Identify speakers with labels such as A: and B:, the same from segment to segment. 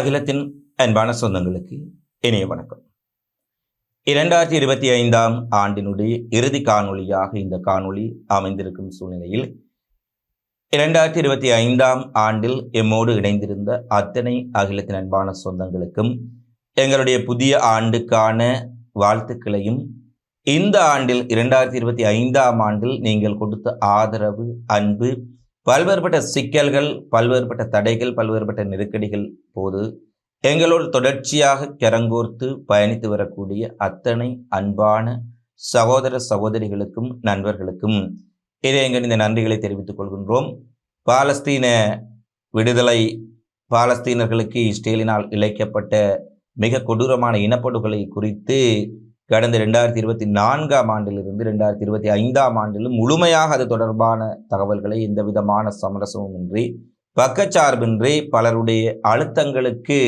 A: அகிலத்தின் அன்பான சொந்தங்களுக்கு இனிய வணக்கம் இரண்டாயிரத்தி இருபத்தி ஐந்தாம் ஆண்டினுடைய இறுதி காணொளியாக இந்த காணொலி அமைந்திருக்கும் சூழ்நிலையில் இரண்டாயிரத்தி இருபத்தி ஐந்தாம் ஆண்டில் எம்மோடு இணைந்திருந்த அத்தனை அகிலத்தின் அன்பான சொந்தங்களுக்கும் எங்களுடைய புதிய ஆண்டுக்கான வாழ்த்துக்களையும் இந்த ஆண்டில் இரண்டாயிரத்தி இருபத்தி ஐந்தாம் ஆண்டில் நீங்கள் கொடுத்த ஆதரவு அன்பு பல்வேறுபட்ட சிக்கல்கள் பல்வேறுபட்ட தடைகள் பல்வேறுபட்ட நெருக்கடிகள் போது எங்களோடு தொடர்ச்சியாக கரங்கோர்த்து பயணித்து வரக்கூடிய அத்தனை அன்பான சகோதர சகோதரிகளுக்கும் நண்பர்களுக்கும் இதை எங்கள் இந்த நன்றிகளை தெரிவித்துக் கொள்கின்றோம் பாலஸ்தீன விடுதலை பாலஸ்தீனர்களுக்கு இஸ்ரேலினால் இழைக்கப்பட்ட மிக கொடூரமான இனப்படுகொலை குறித்து கடந்த ரெண்டாயிரத்தி இருபத்தி நான்காம் ஆண்டிலிருந்து ரெண்டாயிரத்தி இருபத்தி ஐந்தாம் ஆண்டிலும் முழுமையாக அது தொடர்பான தகவல்களை எந்த விதமான சமரசமும் இன்றி பக்கச்சார்பின்றி பலருடைய அழுத்தங்களுக்கு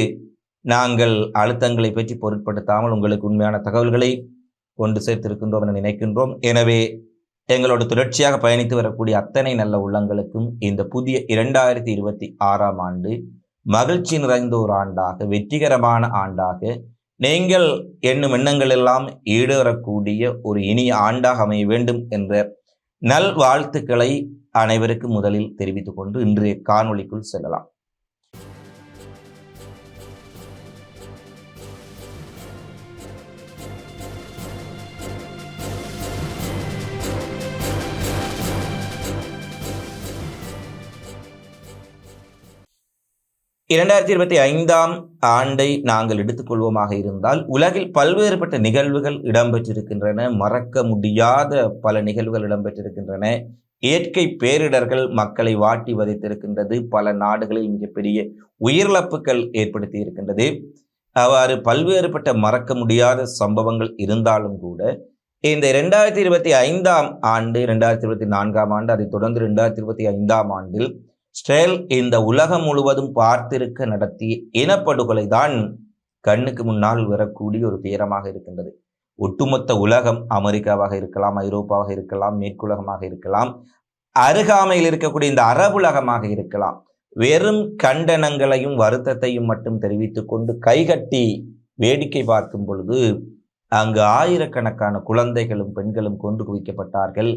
A: நாங்கள் அழுத்தங்களை பற்றி பொருட்படுத்தாமல் உங்களுக்கு உண்மையான தகவல்களை கொண்டு சேர்த்திருக்கின்றோம் என நினைக்கின்றோம் எனவே எங்களோட தொடர்ச்சியாக பயணித்து வரக்கூடிய அத்தனை நல்ல உள்ளங்களுக்கும் இந்த புதிய இரண்டாயிரத்தி இருபத்தி ஆறாம் ஆண்டு மகிழ்ச்சி நிறைந்த ஒரு ஆண்டாக வெற்றிகரமான ஆண்டாக நீங்கள் எண்ணும் எண்ணங்கள் எல்லாம் ஈடேறக்கூடிய ஒரு இனிய ஆண்டாக அமைய வேண்டும் என்ற நல் வாழ்த்துக்களை அனைவருக்கும் முதலில் தெரிவித்துக் கொண்டு இன்றைய காணொலிக்குள் செல்லலாம் இரண்டாயிரத்தி இருபத்தி ஐந்தாம் ஆண்டை நாங்கள் எடுத்துக்கொள்வோமாக இருந்தால் உலகில் பல்வேறுபட்ட நிகழ்வுகள் இடம்பெற்றிருக்கின்றன மறக்க முடியாத பல நிகழ்வுகள் இடம்பெற்றிருக்கின்றன இயற்கை பேரிடர்கள் மக்களை வாட்டி வதைத்திருக்கின்றது பல நாடுகளில் மிகப்பெரிய உயிரிழப்புகள் ஏற்படுத்தி இருக்கின்றது அவ்வாறு பல்வேறுபட்ட மறக்க முடியாத சம்பவங்கள் இருந்தாலும் கூட இந்த ரெண்டாயிரத்தி இருபத்தி ஐந்தாம் ஆண்டு ரெண்டாயிரத்தி இருபத்தி நான்காம் ஆண்டு அதைத் தொடர்ந்து இரண்டாயிரத்தி இருபத்தி ஐந்தாம் ஆண்டில் ஸ்டெல் இந்த உலகம் முழுவதும் பார்த்திருக்க நடத்திய இனப்படுகொலை தான் கண்ணுக்கு முன்னால் வரக்கூடிய ஒரு துயரமாக இருக்கின்றது ஒட்டுமொத்த உலகம் அமெரிக்காவாக இருக்கலாம் ஐரோப்பாவாக இருக்கலாம் மேற்குலகமாக இருக்கலாம் அருகாமையில் இருக்கக்கூடிய இந்த அரபுலகமாக இருக்கலாம் வெறும் கண்டனங்களையும் வருத்தத்தையும் மட்டும் தெரிவித்துக் கொண்டு கைகட்டி வேடிக்கை பார்க்கும் பொழுது அங்கு ஆயிரக்கணக்கான குழந்தைகளும் பெண்களும் கொண்டு குவிக்கப்பட்டார்கள்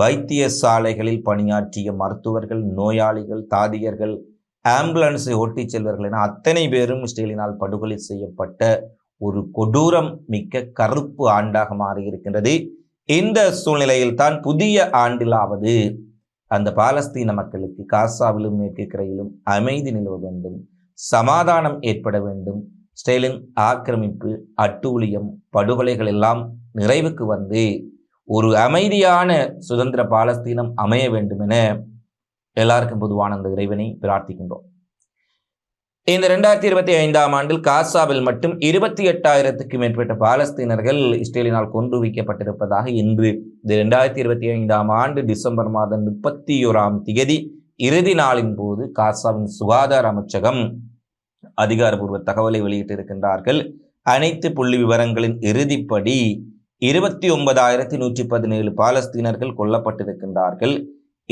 A: வைத்திய சாலைகளில் பணியாற்றிய மருத்துவர்கள் நோயாளிகள் தாதியர்கள் ஆம்புலன்ஸை ஓட்டிச் செல்வர்கள் என அத்தனை பேரும் ஸ்டீலினால் படுகொலை செய்யப்பட்ட ஒரு கொடூரம் மிக்க கருப்பு ஆண்டாக மாறியிருக்கின்றது இந்த சூழ்நிலையில் தான் புதிய ஆண்டிலாவது அந்த பாலஸ்தீன மக்களுக்கு காசாவிலும் மேற்கு கரையிலும் அமைதி நிலவ வேண்டும் சமாதானம் ஏற்பட வேண்டும் ஸ்டெயிலின் ஆக்கிரமிப்பு அட்டூழியம் படுகொலைகள் எல்லாம் நிறைவுக்கு வந்து ஒரு அமைதியான சுதந்திர பாலஸ்தீனம் அமைய வேண்டும் என எல்லாருக்கும் பொதுவான அந்த இறைவனை பிரார்த்திக்கின்றோம் இந்த ரெண்டாயிரத்தி இருபத்தி ஐந்தாம் ஆண்டில் காசாவில் மட்டும் இருபத்தி எட்டாயிரத்துக்கும் மேற்பட்ட பாலஸ்தீனர்கள் இஸ்ரேலினால் கொன்று வைக்கப்பட்டிருப்பதாக இன்று இந்த ரெண்டாயிரத்தி இருபத்தி ஐந்தாம் ஆண்டு டிசம்பர் மாதம் முப்பத்தி ஓராம் திகதி இறுதி நாளின் போது காசாவின் சுகாதார அமைச்சகம் அதிகாரபூர்வ தகவலை வெளியிட்டிருக்கின்றார்கள் அனைத்து புள்ளி விவரங்களின் இறுதிப்படி இருபத்தி ஒன்பதாயிரத்தி நூற்றி பதினேழு பாலஸ்தீனர்கள் கொல்லப்பட்டிருக்கின்றார்கள்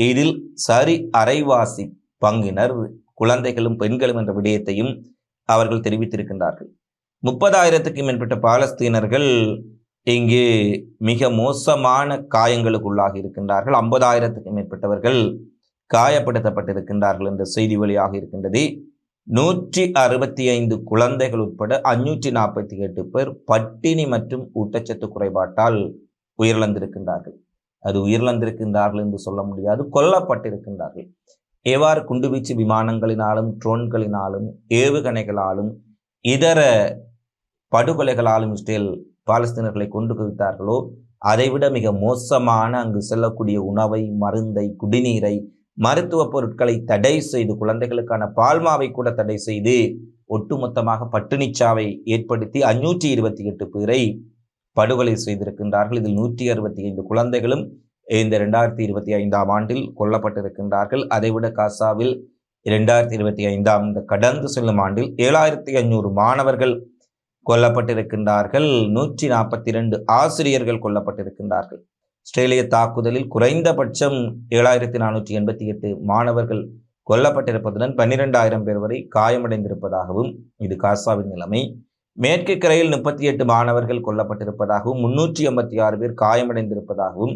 A: இதில் சரி அரைவாசி பங்கினர் குழந்தைகளும் பெண்களும் என்ற விடயத்தையும் அவர்கள் தெரிவித்திருக்கின்றார்கள் முப்பதாயிரத்துக்கும் மேற்பட்ட பாலஸ்தீனர்கள் இங்கு மிக மோசமான காயங்களுக்குள்ளாகி இருக்கின்றார்கள் ஐம்பதாயிரத்துக்கும் மேற்பட்டவர்கள் காயப்படுத்தப்பட்டிருக்கின்றார்கள் என்ற செய்தி வழியாக இருக்கின்றது நூற்றி அறுபத்தி ஐந்து குழந்தைகள் உட்பட அஞ்சூற்றி நாற்பத்தி எட்டு பேர் பட்டினி மற்றும் ஊட்டச்சத்து குறைபாட்டால் உயிரிழந்திருக்கின்றார்கள் அது உயிரிழந்திருக்கின்றார்கள் என்று சொல்ல முடியாது கொல்லப்பட்டிருக்கின்றார்கள் எவ்வாறு குண்டுவீச்சு விமானங்களினாலும் ட்ரோன்களினாலும் ஏவுகணைகளாலும் இதர படுகொலைகளாலும் இஸ்ரேல் பாலஸ்தீனர்களை கொண்டு குவித்தார்களோ அதைவிட மிக மோசமான அங்கு செல்லக்கூடிய உணவை மருந்தை குடிநீரை மருத்துவ பொருட்களை தடை செய்து குழந்தைகளுக்கான பால்மாவை கூட தடை செய்து ஒட்டுமொத்தமாக பட்டினிச்சாவை ஏற்படுத்தி அஞ்சூற்றி இருபத்தி எட்டு பேரை படுகொலை செய்திருக்கின்றார்கள் இதில் நூற்றி அறுபத்தி ஐந்து குழந்தைகளும் இந்த ரெண்டாயிரத்தி இருபத்தி ஐந்தாம் ஆண்டில் கொல்லப்பட்டிருக்கின்றார்கள் அதைவிட காசாவில் இரண்டாயிரத்தி இருபத்தி ஐந்தாம் இந்த கடந்து செல்லும் ஆண்டில் ஏழாயிரத்தி ஐநூறு மாணவர்கள் கொல்லப்பட்டிருக்கின்றார்கள் நூற்றி நாற்பத்தி இரண்டு ஆசிரியர்கள் கொல்லப்பட்டிருக்கின்றார்கள் ஆஸ்திரேலிய தாக்குதலில் குறைந்தபட்சம் ஏழாயிரத்தி நானூற்றி எண்பத்தி எட்டு மாணவர்கள் கொல்லப்பட்டிருப்பதுடன் பன்னிரெண்டாயிரம் பேர் வரை காயமடைந்திருப்பதாகவும் இது காசாவின் நிலைமை மேற்கு கரையில் முப்பத்தி எட்டு மாணவர்கள் கொல்லப்பட்டிருப்பதாகவும் முன்னூற்றி எண்பத்தி ஆறு பேர் காயமடைந்திருப்பதாகவும்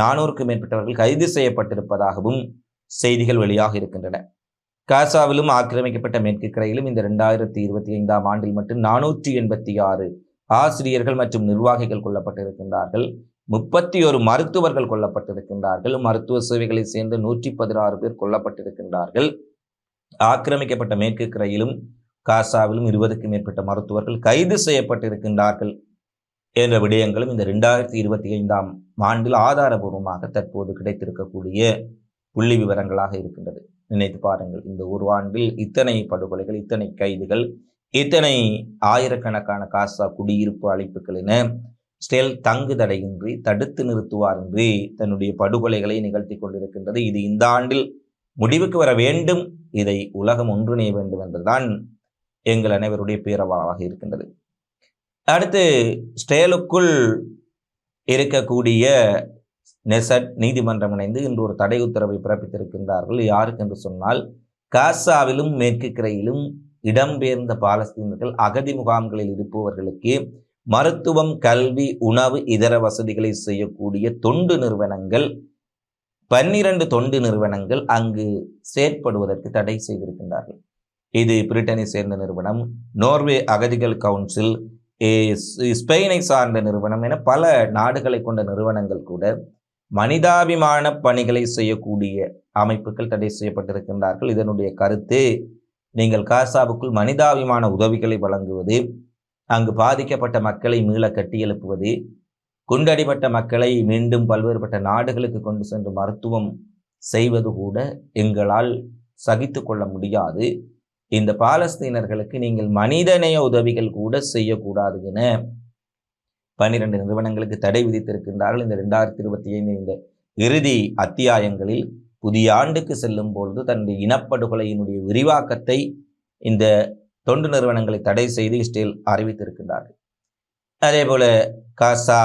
A: நானூறுக்கும் மேற்பட்டவர்கள் கைது செய்யப்பட்டிருப்பதாகவும் செய்திகள் வெளியாக இருக்கின்றன காசாவிலும் ஆக்கிரமிக்கப்பட்ட மேற்கு கரையிலும் இந்த ரெண்டாயிரத்தி இருபத்தி ஐந்தாம் ஆண்டில் மட்டும் நானூற்றி எண்பத்தி ஆறு ஆசிரியர்கள் மற்றும் நிர்வாகிகள் கொல்லப்பட்டிருக்கின்றார்கள் முப்பத்தி ஒரு மருத்துவர்கள் கொல்லப்பட்டிருக்கின்றார்கள் மருத்துவ சேவைகளை சேர்ந்து நூற்றி பதினாறு பேர் கொல்லப்பட்டிருக்கின்றார்கள் ஆக்கிரமிக்கப்பட்ட மேற்கு கரையிலும் காசாவிலும் இருபதுக்கும் மேற்பட்ட மருத்துவர்கள் கைது செய்யப்பட்டிருக்கின்றார்கள் என்ற விடயங்களும் இந்த ரெண்டாயிரத்தி இருபத்தி ஐந்தாம் ஆண்டில் ஆதாரபூர்வமாக தற்போது கிடைத்திருக்கக்கூடிய புள்ளி விவரங்களாக இருக்கின்றது நினைத்து பாருங்கள் இந்த ஒரு ஆண்டில் இத்தனை படுகொலைகள் இத்தனை கைதுகள் இத்தனை ஆயிரக்கணக்கான காசா குடியிருப்பு அழைப்புகள் என ஸ்டேல் தங்கு தடையின்றி தடுத்து நிறுத்துவாரின்றி தன்னுடைய படுகொலைகளை நிகழ்த்தி கொண்டிருக்கின்றது இது இந்த ஆண்டில் முடிவுக்கு வர வேண்டும் இதை உலகம் ஒன்றிணைய வேண்டும் என்றுதான் எங்கள் அனைவருடைய பேரவாளாக இருக்கின்றது அடுத்து ஸ்டேலுக்குள் இருக்கக்கூடிய நெசட் நீதிமன்றம் இணைந்து இன்று ஒரு தடை உத்தரவை பிறப்பித்திருக்கின்றார்கள் யாருக்கு என்று சொன்னால் காசாவிலும் மேற்கு கிரையிலும் இடம்பெயர்ந்த பாலஸ்தீனர்கள் அகதி முகாம்களில் இருப்பவர்களுக்கு மருத்துவம் கல்வி உணவு இதர வசதிகளை செய்யக்கூடிய தொண்டு நிறுவனங்கள் பன்னிரண்டு தொண்டு நிறுவனங்கள் அங்கு செயற்படுவதற்கு தடை செய்திருக்கின்றார்கள் இது பிரிட்டனை சேர்ந்த நிறுவனம் நோர்வே அகதிகள் கவுன்சில் ஸ்பெயினை சார்ந்த நிறுவனம் என பல நாடுகளை கொண்ட நிறுவனங்கள் கூட மனிதாபிமான பணிகளை செய்யக்கூடிய அமைப்புகள் தடை செய்யப்பட்டிருக்கின்றார்கள் இதனுடைய கருத்து நீங்கள் காசாவுக்குள் மனிதாபிமான உதவிகளை வழங்குவது அங்கு பாதிக்கப்பட்ட மக்களை மீள கட்டியெழுப்புவது குண்டடிப்பட்ட மக்களை மீண்டும் பல்வேறுபட்ட நாடுகளுக்கு கொண்டு சென்று மருத்துவம் செய்வது கூட எங்களால் சகித்து கொள்ள முடியாது இந்த பாலஸ்தீனர்களுக்கு நீங்கள் மனிதநேய உதவிகள் கூட செய்யக்கூடாது என பன்னிரண்டு நிறுவனங்களுக்கு தடை விதித்திருக்கின்றார்கள் இந்த ரெண்டாயிரத்தி இருபத்தி ஐந்து இந்த இறுதி அத்தியாயங்களில் புதிய ஆண்டுக்கு செல்லும் பொழுது தன்னுடைய இனப்படுகொலையினுடைய விரிவாக்கத்தை இந்த தொண்டு நிறுவனங்களை தடை செய்து இஸ்ரேல் அறிவித்திருக்கின்றார்கள் அதே போல காசா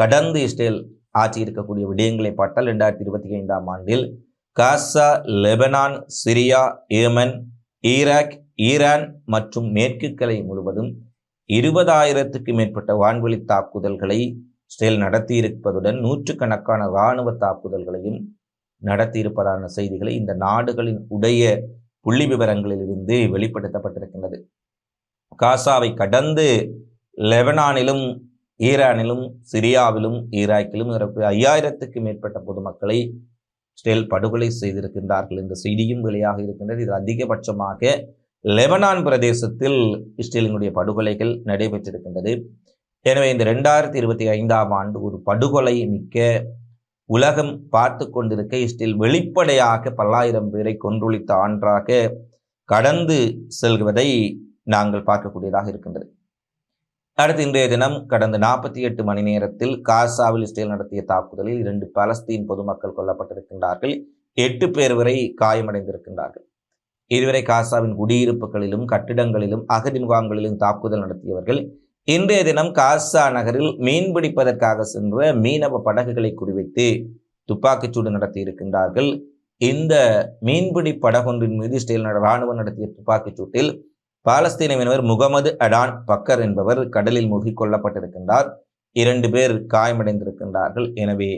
A: கடந்து இஸ்ரேல் ஆட்சி இருக்கக்கூடிய விடயங்களை பார்த்தால் இரண்டாயிரத்தி இருபத்தி ஐந்தாம் ஆண்டில் Gaza Lebanon Syria Yemen Iraq Iran மற்றும் மேற்கு கலை முழுவதும் இருபதாயிரத்துக்கு மேற்பட்ட வான்வெளி தாக்குதல்களை இஸ்ரேல் நடத்தியிருப்பதுடன் நூற்றுக்கணக்கான இராணுவ தாக்குதல்களையும் நடத்தியிருப்பதான செய்திகளை இந்த நாடுகளின் உடைய புள்ளி விவரங்களில் இருந்து வெளிப்படுத்தப்பட்டிருக்கின்றது காசாவை கடந்து லெபனானிலும் ஈரானிலும் சிரியாவிலும் ஈராக்கிலும் ஐயாயிரத்துக்கு மேற்பட்ட பொதுமக்களை இஸ்ரேல் படுகொலை செய்திருக்கின்றார்கள் என்ற செய்தியும் வெளியாக இருக்கின்றது இது அதிகபட்சமாக லெபனான் பிரதேசத்தில் இஸ்ரேலினுடைய படுகொலைகள் நடைபெற்றிருக்கின்றது எனவே இந்த ரெண்டாயிரத்தி இருபத்தி ஐந்தாம் ஆண்டு ஒரு படுகொலை மிக்க உலகம் பார்த்து கொண்டிருக்க இஸ்டில் வெளிப்படையாக பல்லாயிரம் பேரை கொன்றொழித்த ஆண்டாக கடந்து செல்வதை நாங்கள் பார்க்கக்கூடியதாக இருக்கின்றது அடுத்து இன்றைய தினம் கடந்த நாற்பத்தி எட்டு மணி நேரத்தில் காசாவில் இஸ்ரேல் நடத்திய தாக்குதலில் இரண்டு பலஸ்தீன் பொதுமக்கள் கொல்லப்பட்டிருக்கின்றார்கள் எட்டு பேர் வரை காயமடைந்திருக்கின்றார்கள் இதுவரை காசாவின் குடியிருப்புகளிலும் கட்டிடங்களிலும் அகதி முகாம்களிலும் தாக்குதல் நடத்தியவர்கள் இன்றைய தினம் காசா நகரில் மீன் பிடிப்பதற்காக சென்ற மீனவ படகுகளை குறிவைத்து துப்பாக்கிச்சூடு நடத்தி இருக்கின்றார்கள் இந்த மீன்பிடி படகொன்றின் மீது இஸ்ரேல் ராணுவம் நடத்திய துப்பாக்கிச் சூட்டில் பாலஸ்தீன மீனவர் முகமது அடான் பக்கர் என்பவர் கடலில் மூழ்கி கொல்லப்பட்டிருக்கின்றார் இரண்டு பேர் காயமடைந்திருக்கின்றார்கள் எனவே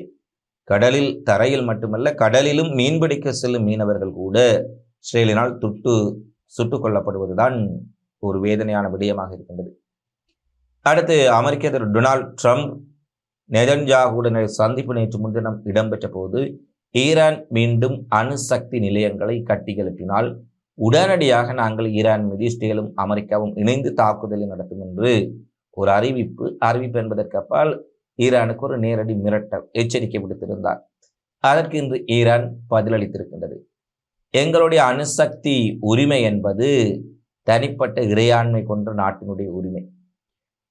A: கடலில் தரையில் மட்டுமல்ல கடலிலும் மீன்பிடிக்க செல்லும் மீனவர்கள் கூட இஸ்ரேலினால் துட்டு சுட்டுக் கொல்லப்படுவதுதான் ஒரு வேதனையான விடயமாக இருக்கின்றது அடுத்து அமெரிக்க அதிபர் டொனால்ட் ட்ரம்ப் நெதன்ஜாகுடனை சந்திப்பு நேற்று முன்தினம் இடம்பெற்ற போது ஈரான் மீண்டும் அணுசக்தி நிலையங்களை கட்டியெழுப்பினால் உடனடியாக நாங்கள் ஈரான் மீது இஸ்ரேலும் அமெரிக்காவும் இணைந்து தாக்குதலை நடத்தும் என்று ஒரு அறிவிப்பு அறிவிப்பு என்பதற்கப்பால் ஈரானுக்கு ஒரு நேரடி மிரட்டல் எச்சரிக்கை விடுத்திருந்தார் அதற்கு இன்று ஈரான் பதிலளித்திருக்கின்றது எங்களுடைய அணுசக்தி உரிமை என்பது தனிப்பட்ட இறையாண்மை கொண்ட நாட்டினுடைய உரிமை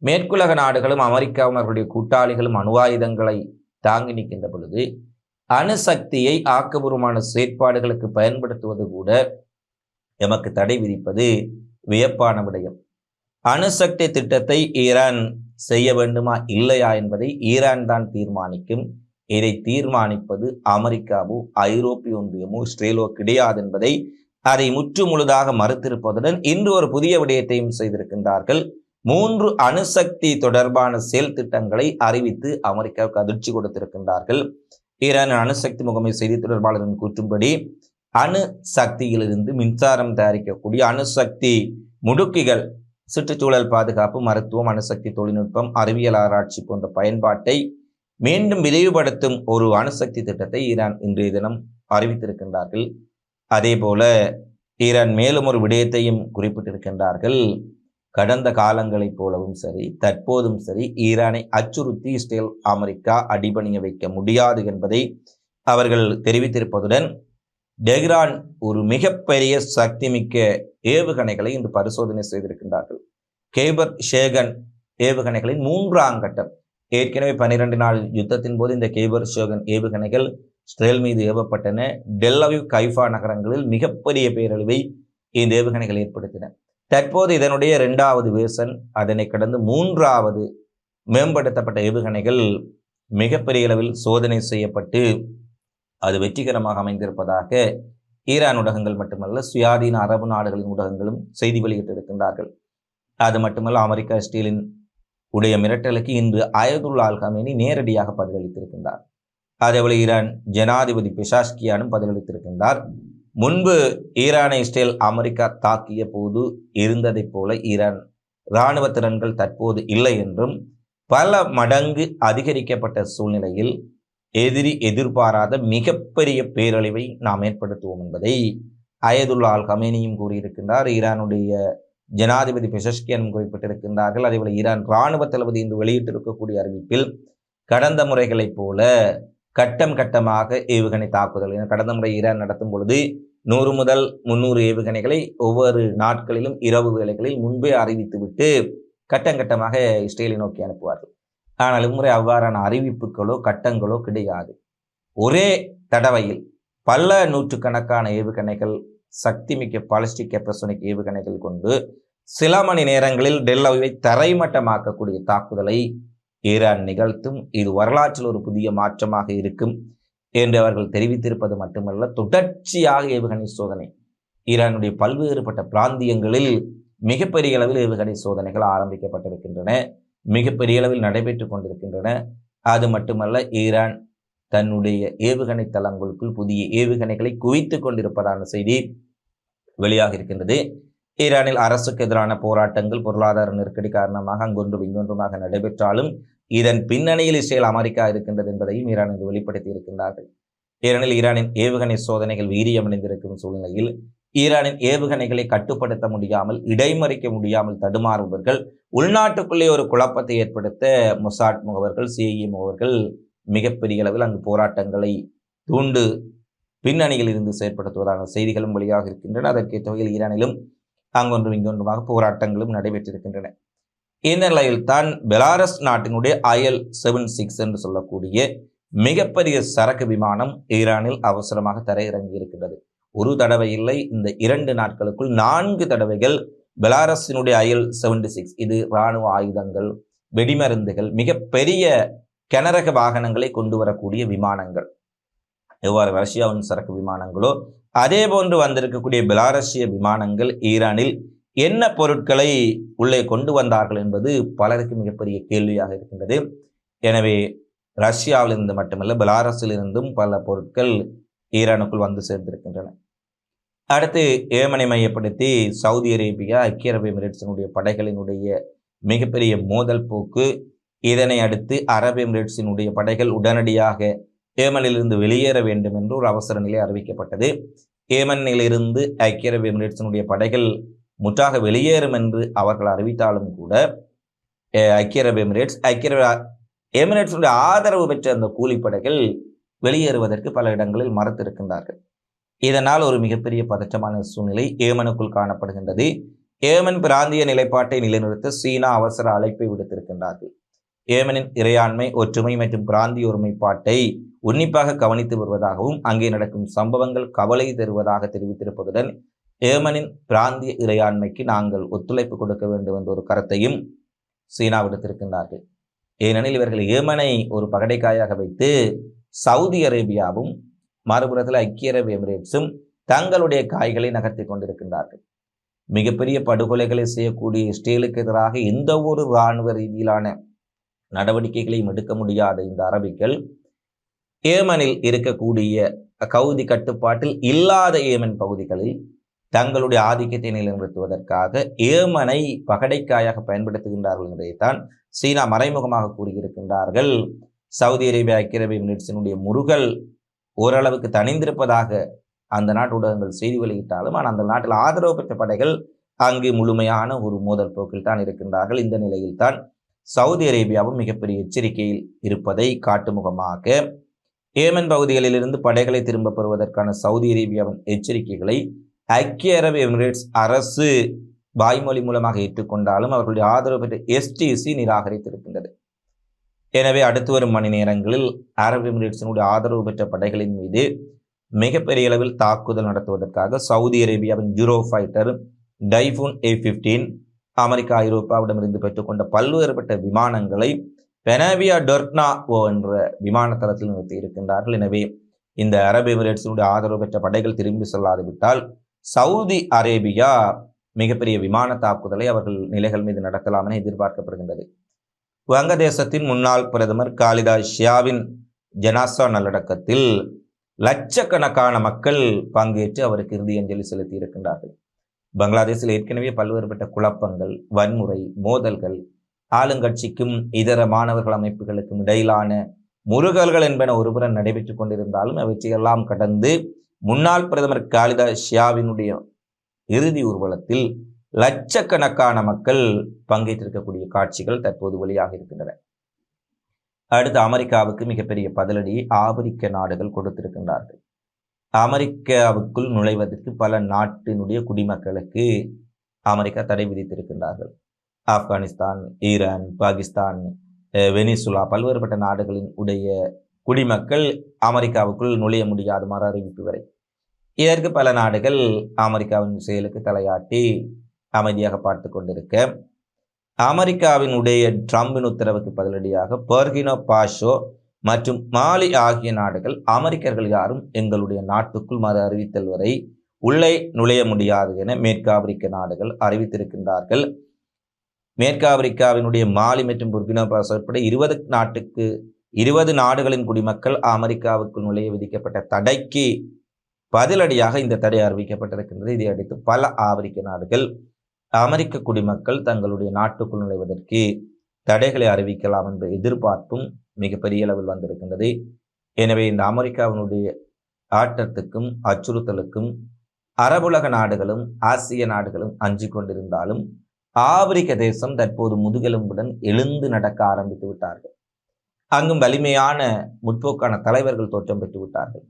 A: மேற்குலக நாடுகளும் அமெரிக்காவும் அவர்களுடைய கூட்டாளிகளும் அணுவாயுதங்களை தாங்கி நிற்கின்ற பொழுது அணுசக்தியை ஆக்கபூர்வமான செயற்பாடுகளுக்கு பயன்படுத்துவது கூட எமக்கு தடை விதிப்பது வியப்பான விடயம் அணுசக்தி திட்டத்தை ஈரான் செய்ய வேண்டுமா இல்லையா என்பதை ஈரான் தான் தீர்மானிக்கும் இதை தீர்மானிப்பது அமெரிக்காவோ ஐரோப்பிய ஒன்றியமோ இஸ்ரேலோ கிடையாது என்பதை அதை முற்று முழுதாக மறுத்திருப்பதுடன் இன்று ஒரு புதிய விடயத்தையும் செய்திருக்கின்றார்கள் மூன்று அணுசக்தி தொடர்பான செயல் திட்டங்களை அறிவித்து அமெரிக்காவுக்கு அதிர்ச்சி கொடுத்திருக்கின்றார்கள் ஈரான் அணுசக்தி முகமை செய்தி தொடர்பாளரின் கூற்றும்படி அணு சக்தியிலிருந்து மின்சாரம் தயாரிக்கக்கூடிய அணுசக்தி முடுக்கிகள் சுற்றுச்சூழல் பாதுகாப்பு மருத்துவம் அணுசக்தி தொழில்நுட்பம் அறிவியல் ஆராய்ச்சி போன்ற பயன்பாட்டை மீண்டும் விரிவுபடுத்தும் ஒரு அணுசக்தி திட்டத்தை ஈரான் இன்றைய தினம் அறிவித்திருக்கின்றார்கள் அதே போல ஈரான் மேலும் ஒரு விடயத்தையும் குறிப்பிட்டிருக்கின்றார்கள் கடந்த காலங்களைப் போலவும் சரி தற்போதும் சரி ஈரானை அச்சுறுத்தி இஸ்ரேல் அமெரிக்கா அடிபணிய வைக்க முடியாது என்பதை அவர்கள் தெரிவித்திருப்பதுடன் டெஹ்ரான் ஒரு மிகப்பெரிய சக்திமிக்க ஏவுகணைகளை இன்று பரிசோதனை செய்திருக்கின்றார்கள் கேபர் ஷேகன் ஏவுகணைகளின் மூன்றாம் கட்டம் ஏற்கனவே பனிரெண்டு நாள் யுத்தத்தின் போது இந்த கேபர் ஷேகன் ஏவுகணைகள் இஸ்ரேல் மீது ஏவப்பட்டன டெல்லவி கைஃபா நகரங்களில் மிகப்பெரிய பேரழிவை இந்த ஏவுகணைகள் ஏற்படுத்தின தற்போது இதனுடைய இரண்டாவது வேர்சன் அதனை கடந்து மூன்றாவது மேம்படுத்தப்பட்ட ஏவுகணைகள் மிகப்பெரிய அளவில் சோதனை செய்யப்பட்டு அது வெற்றிகரமாக அமைந்திருப்பதாக ஈரான் ஊடகங்கள் மட்டுமல்ல சுயாதீன அரபு நாடுகளின் ஊடகங்களும் செய்தி வெளியிட்டிருக்கின்றார்கள் அது மட்டுமல்ல அமெரிக்கா ஸ்டீலின் உடைய மிரட்டலுக்கு இன்று அயதுல் அல்ஹமேனி நேரடியாக பதிலளித்திருக்கின்றார் அதேபோல ஈரான் ஜனாதிபதி பிஷாஸ்கியானும் பதிலளித்திருக்கின்றார் முன்பு ஈரானை இஸ்ரேல் அமெரிக்கா தாக்கிய போது இருந்ததைப் போல ஈரான் இராணுவ திறன்கள் தற்போது இல்லை என்றும் பல மடங்கு அதிகரிக்கப்பட்ட சூழ்நிலையில் எதிரி எதிர்பாராத மிகப்பெரிய பேரழிவை நாம் ஏற்படுத்துவோம் என்பதை அயதுல்லா அல் ஹமேனியும் கூறியிருக்கின்றார் ஈரானுடைய ஜனாதிபதி பெசஷ்கியனும் குறிப்பிட்டிருக்கின்றார்கள் அதேபோல் ஈரான் இராணுவ தளபதி என்று வெளியிட்டிருக்கக்கூடிய அறிவிப்பில் கடந்த முறைகளைப் போல கட்டம் கட்டமாக ஏவுகணை தாக்குதல் கடந்த முறை ஈரான் நடத்தும் பொழுது நூறு முதல் முன்னூறு ஏவுகணைகளை ஒவ்வொரு நாட்களிலும் இரவு வேலைகளில் முன்பே அறிவித்துவிட்டு கட்டம் கட்டமாக இஸ்ரேலை நோக்கி அனுப்புவார்கள் ஆனால் இம்முறை அவ்வாறான அறிவிப்புகளோ கட்டங்களோ கிடையாது ஒரே தடவையில் பல நூற்றுக்கணக்கான ஏவுகணைகள் சக்திமிக்க பாலிஸ்டிக் கெப்பசோனிக் ஏவுகணைகள் கொண்டு சில மணி நேரங்களில் டெல்லோவை தரைமட்டமாக்கக்கூடிய தாக்குதலை ஈரான் நிகழ்த்தும் இது வரலாற்றில் ஒரு புதிய மாற்றமாக இருக்கும் என்று அவர்கள் தெரிவித்திருப்பது மட்டுமல்ல தொடர்ச்சியாக ஏவுகணை சோதனை ஈரானுடைய பல்வேறுபட்ட பிராந்தியங்களில் மிகப்பெரிய அளவில் ஏவுகணை சோதனைகள் ஆரம்பிக்கப்பட்டிருக்கின்றன மிகப்பெரிய அளவில் நடைபெற்றுக் கொண்டிருக்கின்றன அது மட்டுமல்ல ஈரான் தன்னுடைய ஏவுகணை தளங்களுக்குள் புதிய ஏவுகணைகளை குவித்துக் கொண்டிருப்பதான செய்தி வெளியாக இருக்கின்றது ஈரானில் அரசுக்கு எதிரான போராட்டங்கள் பொருளாதார நெருக்கடி காரணமாக அங்கொன்று இங்கொன்றுமாக நடைபெற்றாலும் இதன் பின்னணியில் இஸ்ரேல் அமெரிக்கா இருக்கின்றது என்பதையும் ஈரான் இன்று வெளிப்படுத்தி இருக்கின்றார்கள் ஈரானில் ஈரானின் ஏவுகணை சோதனைகள் வீரியமடைந்திருக்கும் சூழ்நிலையில் ஈரானின் ஏவுகணைகளை கட்டுப்படுத்த முடியாமல் இடைமறிக்க முடியாமல் தடுமாறுபவர்கள் உள்நாட்டுக்குள்ளே ஒரு குழப்பத்தை ஏற்படுத்த முசாட் முகவர்கள் சிஐஇ முகவர்கள் மிகப்பெரிய அளவில் அங்கு போராட்டங்களை தூண்டு பின்னணியில் இருந்து செயற்படுத்துவதான செய்திகளும் வெளியாக இருக்கின்றன அதற்கேற்ற வகையில் ஈரானிலும் அங்கொன்றும் இங்கொன்றுமாக போராட்டங்களும் நடைபெற்றிருக்கின்றன இந்த நிலையில்தான் பெலாரஸ் நாட்டினுடைய அயல் செவன் சிக்ஸ் என்று சொல்லக்கூடிய மிகப்பெரிய சரக்கு விமானம் ஈரானில் அவசரமாக தரையிறங்கி இருக்கின்றது ஒரு தடவை இல்லை இந்த இரண்டு நாட்களுக்குள் நான்கு தடவைகள் பெலாரஸினுடைய அயல் செவன்டி சிக்ஸ் இது இராணுவ ஆயுதங்கள் வெடிமருந்துகள் மிகப்பெரிய கனரக வாகனங்களை கொண்டு வரக்கூடிய விமானங்கள் எவ்வாறு ரஷ்யாவின் சரக்கு விமானங்களோ அதே போன்று வந்திருக்கக்கூடிய பெலாரசிய விமானங்கள் ஈரானில் என்ன பொருட்களை உள்ளே கொண்டு வந்தார்கள் என்பது பலருக்கு மிகப்பெரிய கேள்வியாக இருக்கின்றது எனவே ரஷ்யாவிலிருந்து மட்டுமல்ல இருந்தும் பல பொருட்கள் ஈரானுக்குள் வந்து சேர்ந்திருக்கின்றன அடுத்து ஏமனை மையப்படுத்தி சவுதி அரேபியா ஐக்கிய அரபு எமிரேட்ஸினுடைய படைகளினுடைய மிகப்பெரிய மோதல் போக்கு இதனை அடுத்து அரபு எமிரேட்ஸினுடைய படைகள் உடனடியாக இருந்து வெளியேற வேண்டும் என்று ஒரு அவசர நிலை அறிவிக்கப்பட்டது ஹேமனிலிருந்து ஐக்கிய அரபு எமிரேட்ஸினுடைய படைகள் முற்றாக வெளியேறும் என்று அவர்கள் அறிவித்தாலும் கூட ஐக்கிய அரபு எமிரேட்ஸ் ஐக்கிய அரபு எமிரேட்ஸினுடைய ஆதரவு பெற்ற அந்த கூலிப்படைகள் வெளியேறுவதற்கு பல இடங்களில் மறுத்திருக்கின்றார்கள் இதனால் ஒரு மிகப்பெரிய பதற்றமான சூழ்நிலை ஏமனுக்குள் காணப்படுகின்றது ஏமன் பிராந்திய நிலைப்பாட்டை நிலைநிறுத்த சீனா அவசர அழைப்பை விடுத்திருக்கின்றார்கள் ஏமனின் இறையாண்மை ஒற்றுமை மற்றும் பிராந்திய ஒருமைப்பாட்டை உன்னிப்பாக கவனித்து வருவதாகவும் அங்கே நடக்கும் சம்பவங்கள் கவலை தருவதாக தெரிவித்திருப்பதுடன் ஏமனின் பிராந்திய இறையாண்மைக்கு நாங்கள் ஒத்துழைப்பு கொடுக்க வேண்டும் என்ற ஒரு கருத்தையும் சீனா விடுத்திருக்கின்றார்கள் ஏனெனில் இவர்கள் ஏமனை ஒரு பகடைக்காயாக வைத்து சவுதி அரேபியாவும் மறுபுறத்தில் ஐக்கிய அரபு எமிரேட்ஸும் தங்களுடைய காய்களை நகர்த்தி கொண்டிருக்கின்றார்கள் மிகப்பெரிய படுகொலைகளை செய்யக்கூடிய ஸ்டேலுக்கு எதிராக எந்த ஒரு இராணுவ ரீதியிலான நடவடிக்கைகளையும் எடுக்க முடியாத இந்த அரபிகள் ஏமனில் இருக்கக்கூடிய கவுதி கட்டுப்பாட்டில் இல்லாத ஏமன் பகுதிகளில் தங்களுடைய ஆதிக்கத்தை நிலைநிறுத்துவதற்காக ஏமனை பகடைக்காயாக பயன்படுத்துகின்றார்கள் என்பதைத்தான் சீனா மறைமுகமாக கூறியிருக்கின்றார்கள் சவுதி அரேபியா ஐக்கிய அரபு முருகல் ஓரளவுக்கு தணிந்திருப்பதாக அந்த நாட்டு ஊடகங்கள் செய்தி வெளியிட்டாலும் ஆனால் அந்த நாட்டில் ஆதரவு பெற்ற படைகள் அங்கு முழுமையான ஒரு மோதல் போக்கில் தான் இருக்கின்றார்கள் இந்த நிலையில் தான் சவுதி அரேபியாவும் மிகப்பெரிய எச்சரிக்கையில் இருப்பதை காட்டுமுகமாக ஏமன் பகுதிகளிலிருந்து படைகளை திரும்ப பெறுவதற்கான சவுதி அரேபியாவின் எச்சரிக்கைகளை ஐக்கிய அரபு எமிரேட்ஸ் அரசு வாய்மொழி மூலமாக ஏற்றுக்கொண்டாலும் அவர்களுடைய ஆதரவு பெற்ற எஸ்டிசி நிராகரித்திருக்கின்றது எனவே அடுத்து வரும் மணி நேரங்களில் அரபு எமிரேட்ஸினுடைய ஆதரவு பெற்ற படைகளின் மீது மிகப்பெரிய அளவில் தாக்குதல் நடத்துவதற்காக சவுதி அரேபியாவின் Eurofighter typhoon A fifteen America ஐரோப்பாவிடமிருந்து பெற்றுக்கொண்ட பல்வேறுபட்ட விமானங்களை பெனாவியா டொர்னா ஓ என்ற விமான தளத்தில் நிறுத்தி இருக்கின்றார்கள் எனவே இந்த அரபு எமிரேட்ஸினுடைய ஆதரவு பெற்ற படைகள் திரும்பி செல்லாதுவிட்டால் சவுதி அரேபியா மிகப்பெரிய விமான தாக்குதலை அவர்கள் நிலைகள் மீது நடத்தலாம் என எதிர்பார்க்கப்படுகின்றது வங்கதேசத்தின் முன்னாள் பிரதமர் காலிதா ஷியாவின் ஜனாசா நல்லடக்கத்தில் லட்சக்கணக்கான மக்கள் பங்கேற்று அவருக்கு இறுதி அஞ்சலி செலுத்தி இருக்கின்றார்கள் பங்களாதேஷில் ஏற்கனவே பல்வேறுபட்ட குழப்பங்கள் வன்முறை மோதல்கள் ஆளுங்கட்சிக்கும் இதர மாணவர்கள் அமைப்புகளுக்கும் இடையிலான முருகல்கள் என்பன ஒருபுறம் நடைபெற்றுக் கொண்டிருந்தாலும் அவற்றையெல்லாம் கடந்து முன்னாள் பிரதமர் காளிதாஸ் ஷியாவினுடைய இறுதி ஊர்வலத்தில் லட்சக்கணக்கான மக்கள் பங்கேற்றிருக்கக்கூடிய காட்சிகள் தற்போது வெளியாக இருக்கின்றன அடுத்து அமெரிக்காவுக்கு மிகப்பெரிய பதிலடியை ஆப்பிரிக்க நாடுகள் கொடுத்திருக்கின்றார்கள் அமெரிக்காவுக்குள் நுழைவதற்கு பல நாட்டினுடைய குடிமக்களுக்கு அமெரிக்கா தடை விதித்திருக்கின்றார்கள் ஆப்கானிஸ்தான் ஈரான் பாகிஸ்தான் வெனிசுலா பல்வேறுபட்ட நாடுகளின் உடைய குடிமக்கள் அமெரிக்காவுக்குள் நுழைய முடியாத மாறு அறிவிப்பு வரை இதற்கு பல நாடுகள் அமெரிக்காவின் செயலுக்கு தலையாட்டி அமைதியாக பார்த்து கொண்டிருக்க அமெரிக்காவின் உடைய ட்ரம்பின் உத்தரவுக்கு பதிலடியாக பர்கினோ பாஷோ மற்றும் மாலி ஆகிய நாடுகள் அமெரிக்கர்கள் யாரும் எங்களுடைய நாட்டுக்குள் மறு அறிவித்தல் வரை உள்ளே நுழைய முடியாது என மேற்கு ஆப்பிரிக்க நாடுகள் அறிவித்திருக்கின்றார்கள் மேற்கு ஆப்பிரிக்காவினுடைய மாலி மற்றும் புர்கினா பாசோ உட்பட இருபது நாட்டுக்கு இருபது நாடுகளின் குடிமக்கள் அமெரிக்காவுக்குள் நுழைய விதிக்கப்பட்ட தடைக்கு பதிலடியாக இந்த தடை அறிவிக்கப்பட்டிருக்கின்றது இதை அடுத்து பல ஆப்பிரிக்க நாடுகள் அமெரிக்க குடிமக்கள் தங்களுடைய நாட்டுக்குள் நுழைவதற்கு தடைகளை அறிவிக்கலாம் என்ற எதிர்பார்ப்பும் மிகப்பெரிய அளவில் வந்திருக்கின்றது எனவே இந்த அமெரிக்காவினுடைய ஆட்டத்துக்கும் அச்சுறுத்தலுக்கும் அரபுலக நாடுகளும் ஆசிய நாடுகளும் அஞ்சு கொண்டிருந்தாலும் ஆப்பிரிக்க தேசம் தற்போது முதுகெலும்புடன் எழுந்து நடக்க ஆரம்பித்து விட்டார்கள் அங்கும் வலிமையான முற்போக்கான தலைவர்கள் தோற்றம் பெற்று விட்டார்கள்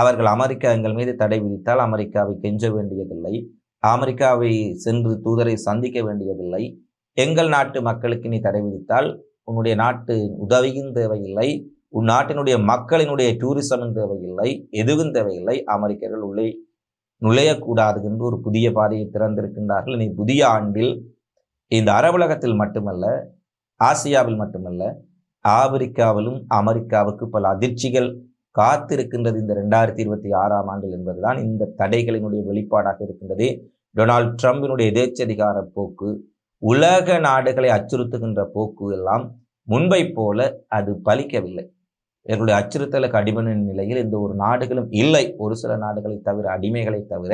A: அவர்கள் அமெரிக்கா எங்கள் மீது தடை விதித்தால் அமெரிக்காவை கெஞ்ச வேண்டியதில்லை அமெரிக்காவை சென்று தூதரை சந்திக்க வேண்டியதில்லை எங்கள் நாட்டு மக்களுக்கு நீ தடை விதித்தால் உன்னுடைய நாட்டு உதவியும் தேவையில்லை உன் நாட்டினுடைய மக்களினுடைய டூரிசமும் தேவையில்லை எதுவும் தேவையில்லை அமெரிக்கர்கள் உள்ளே நுழையக்கூடாது என்று ஒரு புதிய பாதையை திறந்திருக்கின்றார்கள் இனி புதிய ஆண்டில் இந்த அரபுலகத்தில் மட்டுமல்ல ஆசியாவில் மட்டுமல்ல ஆப்பிரிக்காவிலும் அமெரிக்காவுக்கு பல அதிர்ச்சிகள் காத்திருக்கின்றது இந்த ரெண்டாயிரத்தி இருபத்தி ஆறாம் ஆண்டில் என்பதுதான் இந்த தடைகளினுடைய வெளிப்பாடாக இருக்கின்றது டொனால்ட் ட்ரம்பினுடைய எதேச்சதிகார போக்கு உலக நாடுகளை அச்சுறுத்துகின்ற போக்கு எல்லாம் முன்பை போல அது பலிக்கவில்லை இவர்களுடைய அச்சுறுத்தலுக்கு அடிமன நிலையில் எந்த ஒரு நாடுகளும் இல்லை ஒரு சில நாடுகளை தவிர அடிமைகளை தவிர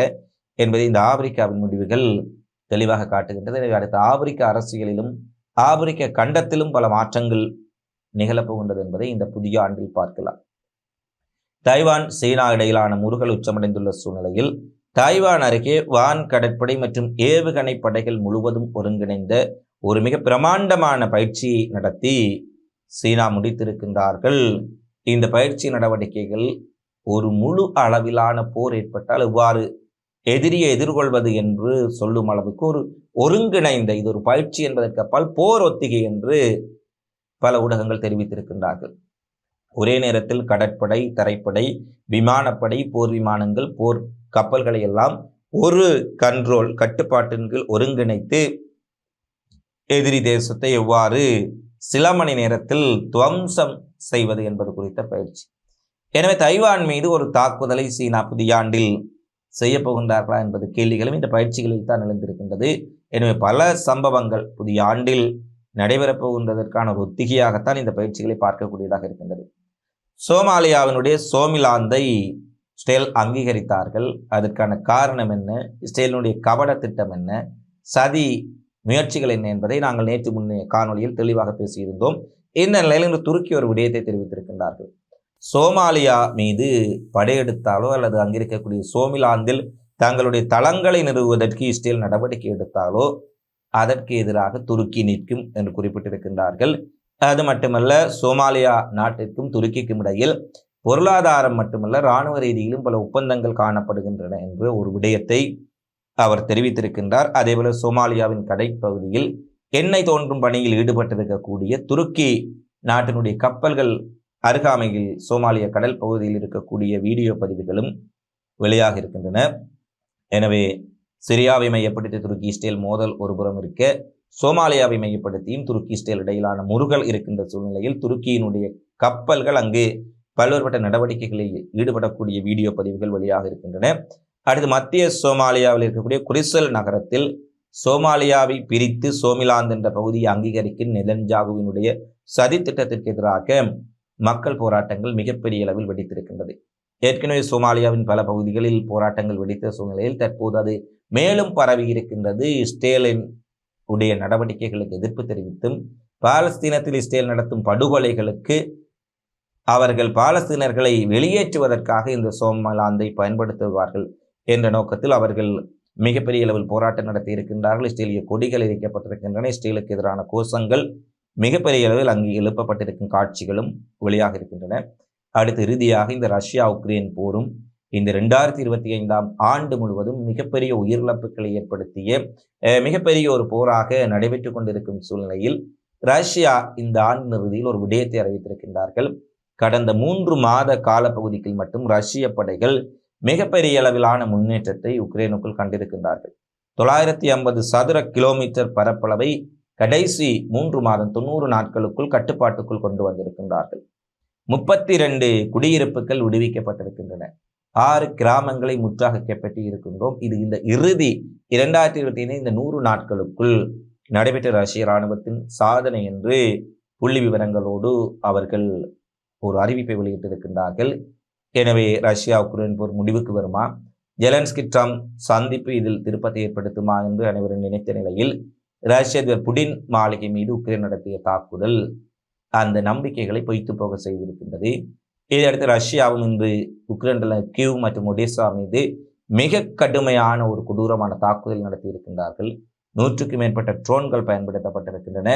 A: என்பதை இந்த ஆப்பிரிக்காவின் முடிவுகள் தெளிவாக காட்டுகின்றது எனவே அடுத்த ஆப்பிரிக்க அரசியலிலும் ஆப்பிரிக்க கண்டத்திலும் பல மாற்றங்கள் நிகழப்போகின்றது என்பதை இந்த புதிய ஆண்டில் பார்க்கலாம் தைவான் சீனா இடையிலான முருகல் உச்சமடைந்துள்ள சூழ்நிலையில் தாய்வான் அருகே வான் கடற்படை மற்றும் ஏவுகணை படைகள் முழுவதும் ஒருங்கிணைந்த ஒரு மிக பிரமாண்டமான பயிற்சி நடத்தி சீனா முடித்திருக்கின்றார்கள் இந்த பயிற்சி நடவடிக்கைகள் ஒரு முழு அளவிலான போர் ஏற்பட்டால் எவ்வாறு எதிரியை எதிர்கொள்வது என்று சொல்லும் அளவுக்கு ஒரு ஒருங்கிணைந்த இது ஒரு பயிற்சி என்பதற்கு அப்பால் போர் ஒத்திகை என்று பல ஊடகங்கள் தெரிவித்திருக்கின்றார்கள் ஒரே நேரத்தில் கடற்படை தரைப்படை விமானப்படை போர் விமானங்கள் போர் கப்பல்களை எல்லாம் ஒரு கண்ட்ரோல் கட்டுப்பாட்டின் கீழ் ஒருங்கிணைத்து எதிரி தேசத்தை எவ்வாறு சில மணி நேரத்தில் துவம்சம் செய்வது என்பது குறித்த பயிற்சி எனவே தைவான் மீது ஒரு தாக்குதலை சீனா புதியாண்டில் ஆண்டில் செய்ய போகின்றார்களா என்பது கேள்விகளும் இந்த பயிற்சிகளில் தான் எழுந்திருக்கின்றது எனவே பல சம்பவங்கள் புதிய ஆண்டில் நடைபெறப் போகின்றதற்கான ஒரு ஒத்திகையாகத்தான் இந்த பயிற்சிகளை பார்க்கக்கூடியதாக இருக்கின்றது சோமாலியாவினுடைய சோமிலாந்தை ஸ்டேல் அங்கீகரித்தார்கள் அதற்கான காரணம் என்ன ஸ்டேலினுடைய கபட திட்டம் என்ன சதி முயற்சிகள் என்ன என்பதை நாங்கள் நேற்று முன்னைய காணொலியில் தெளிவாக பேசியிருந்தோம் இந்த நிலையில் இன்று துருக்கி ஒரு விடயத்தை தெரிவித்திருக்கின்றார்கள் சோமாலியா மீது படையெடுத்தாலோ அல்லது அங்கிருக்கக்கூடிய சோமிலாந்தில் தங்களுடைய தளங்களை நிறுவுவதற்கு இஸ்ரேல் நடவடிக்கை எடுத்தாலோ அதற்கு எதிராக துருக்கி நிற்கும் என்று குறிப்பிட்டிருக்கின்றார்கள் அது மட்டுமல்ல சோமாலியா நாட்டிற்கும் துருக்கிக்கும் இடையில் பொருளாதாரம் மட்டுமல்ல இராணுவ ரீதியிலும் பல ஒப்பந்தங்கள் காணப்படுகின்றன என்ற ஒரு விடயத்தை அவர் தெரிவித்திருக்கின்றார் அதேபோல சோமாலியாவின் கடைப்பகுதியில் எண்ணெய் தோன்றும் பணியில் ஈடுபட்டிருக்கக்கூடிய துருக்கி நாட்டினுடைய கப்பல்கள் அருகாமையில் சோமாலிய கடல் பகுதியில் இருக்கக்கூடிய வீடியோ பதிவுகளும் வெளியாக இருக்கின்றன எனவே சிரியாவை மையப்படுத்தி துருக்கி ஸ்டேல் மோதல் ஒருபுறம் இருக்க சோமாலியாவை மையப்படுத்தியும் துருக்கி ஸ்டேல் இடையிலான முருகல் இருக்கின்ற சூழ்நிலையில் துருக்கியினுடைய கப்பல்கள் அங்கு பல்வேறுபட்ட நடவடிக்கைகளில் ஈடுபடக்கூடிய வீடியோ பதிவுகள் வெளியாக இருக்கின்றன அடுத்து மத்திய சோமாலியாவில் இருக்கக்கூடிய குரிசல் நகரத்தில் சோமாலியாவை பிரித்து சோமிலாந்து என்ற பகுதியை அங்கீகரிக்கும் நெதன்ஜாகுவினுடைய சதி திட்டத்திற்கு எதிராக மக்கள் போராட்டங்கள் மிகப்பெரிய அளவில் வெடித்திருக்கின்றது ஏற்கனவே சோமாலியாவின் பல பகுதிகளில் போராட்டங்கள் வெடித்த சூழ்நிலையில் தற்போது அது மேலும் பரவி இருக்கின்றது இஸ்ரேலின் உடைய நடவடிக்கைகளுக்கு எதிர்ப்பு தெரிவித்தும் பாலஸ்தீனத்தில் இஸ்ரேல் நடத்தும் படுகொலைகளுக்கு அவர்கள் பாலஸ்தீனர்களை வெளியேற்றுவதற்காக இந்த சோமலாந்தை பயன்படுத்துவார்கள் என்ற நோக்கத்தில் அவர்கள் மிகப்பெரிய அளவில் போராட்டம் நடத்தி இருக்கின்றார்கள் இஸ்ரேலிய கொடிகள் இணைக்கப்பட்டிருக்கின்றன இஸ்ரேலுக்கு எதிரான கோஷங்கள் மிகப்பெரிய அளவில் அங்கு எழுப்பப்பட்டிருக்கும் காட்சிகளும் வெளியாக இருக்கின்றன அடுத்து இறுதியாக இந்த ரஷ்யா உக்ரைன் போரும் இந்த ரெண்டாயிரத்தி இருபத்தி ஐந்தாம் ஆண்டு முழுவதும் மிகப்பெரிய உயிரிழப்புகளை ஏற்படுத்திய மிகப்பெரிய ஒரு போராக நடைபெற்று கொண்டிருக்கும் சூழ்நிலையில் ரஷ்யா இந்த ஆண்டு இறுதியில் ஒரு விடயத்தை அறிவித்திருக்கின்றார்கள் கடந்த மூன்று மாத காலப்பகுதிக்குள் மட்டும் ரஷ்ய படைகள் மிகப்பெரிய அளவிலான முன்னேற்றத்தை உக்ரைனுக்குள் கண்டிருக்கின்றார்கள் தொள்ளாயிரத்தி ஐம்பது சதுர கிலோமீட்டர் பரப்பளவை கடைசி மூன்று மாதம் தொண்ணூறு நாட்களுக்குள் கட்டுப்பாட்டுக்குள் கொண்டு வந்திருக்கின்றார்கள் முப்பத்தி ரெண்டு குடியிருப்புகள் விடுவிக்கப்பட்டிருக்கின்றன ஆறு கிராமங்களை முற்றாக கைப்பற்றி இருக்கின்றோம் இது இந்த இறுதி இரண்டாயிரத்தி இருபத்தி ஐந்து இந்த நூறு நாட்களுக்குள் நடைபெற்ற ரஷ்ய இராணுவத்தின் சாதனை என்று புள்ளி விவரங்களோடு அவர்கள் ஒரு அறிவிப்பை வெளியிட்டிருக்கின்றார்கள் எனவே ரஷ்யா உக்ரைன் போர் முடிவுக்கு வருமா ஜெலன்ஸ்கி ட்ரம்ப் சந்திப்பு இதில் திருப்பத்தை ஏற்படுத்துமா என்று அனைவரும் நினைத்த நிலையில் ரஷ்ய அதிபர் புடின் மாளிகை மீது உக்ரைன் நடத்திய தாக்குதல் அந்த நம்பிக்கைகளை பொய்த்து போக செய்திருக்கின்றது இதையடுத்து ரஷ்யாவும் இன்று உக்ரைனில் கியூ மற்றும் ஒடிசா மீது மிக கடுமையான ஒரு கொடூரமான தாக்குதல் நடத்தியிருக்கின்றார்கள் நூற்றுக்கும் மேற்பட்ட ட்ரோன்கள் பயன்படுத்தப்பட்டிருக்கின்றன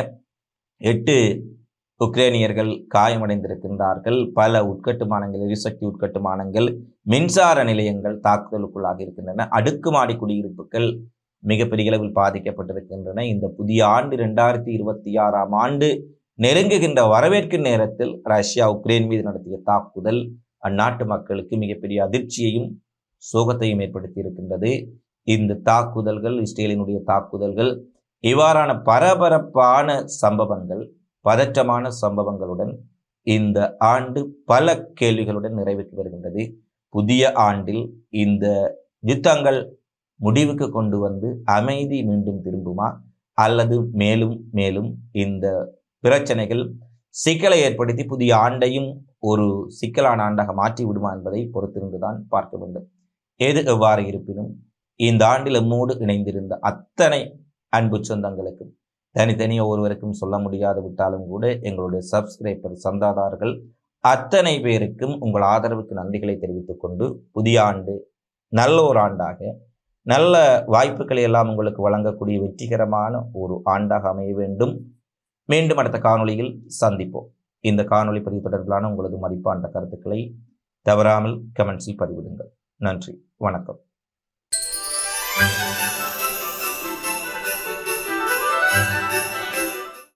A: எட்டு உக்ரேனியர்கள் காயமடைந்திருக்கின்றார்கள் பல உட்கட்டுமானங்கள் எரிசக்தி உட்கட்டுமானங்கள் மின்சார நிலையங்கள் தாக்குதலுக்குள்ளாக இருக்கின்றன அடுக்குமாடி குடியிருப்புகள் மிகப்பெரிய அளவில் பாதிக்கப்பட்டிருக்கின்றன இந்த புதிய ஆண்டு ரெண்டாயிரத்தி இருபத்தி ஆறாம் ஆண்டு நெருங்குகின்ற வரவேற்கும் நேரத்தில் ரஷ்யா உக்ரைன் மீது நடத்திய தாக்குதல் அந்நாட்டு மக்களுக்கு மிகப்பெரிய அதிர்ச்சியையும் சோகத்தையும் ஏற்படுத்தி இருக்கின்றது இந்த தாக்குதல்கள் இஸ்ரேலினுடைய தாக்குதல்கள் இவ்வாறான பரபரப்பான சம்பவங்கள் பதற்றமான சம்பவங்களுடன் இந்த ஆண்டு பல கேள்விகளுடன் நிறைவுக்கு வருகின்றது புதிய ஆண்டில் இந்த யுத்தங்கள் முடிவுக்கு கொண்டு வந்து அமைதி மீண்டும் திரும்புமா அல்லது மேலும் மேலும் இந்த பிரச்சனைகள் சிக்கலை ஏற்படுத்தி புதிய ஆண்டையும் ஒரு சிக்கலான ஆண்டாக மாற்றி விடுமா என்பதை பொறுத்திருந்துதான் பார்க்க வேண்டும் எது எவ்வாறு இருப்பினும் இந்த ஆண்டில் மூடு இணைந்திருந்த அத்தனை அன்பு சொந்தங்களுக்கும் தனித்தனியாக ஒருவருக்கும் சொல்ல முடியாது விட்டாலும் கூட எங்களுடைய சப்ஸ்கிரைபர் சந்தாதாரர்கள் அத்தனை பேருக்கும் உங்கள் ஆதரவுக்கு நன்றிகளை தெரிவித்துக் கொண்டு புதிய ஆண்டு நல்ல ஒரு ஆண்டாக நல்ல வாய்ப்புகளை எல்லாம் உங்களுக்கு வழங்கக்கூடிய வெற்றிகரமான ஒரு ஆண்டாக அமைய வேண்டும் மீண்டும் அடுத்த காணொளியில் சந்திப்போம் இந்த காணொளி பதிவு தொடர்பிலான உங்களது மதிப்பாண்ட கருத்துக்களை தவறாமல் கமெண்ட்ஸில் பதிவிடுங்கள் நன்றி வணக்கம்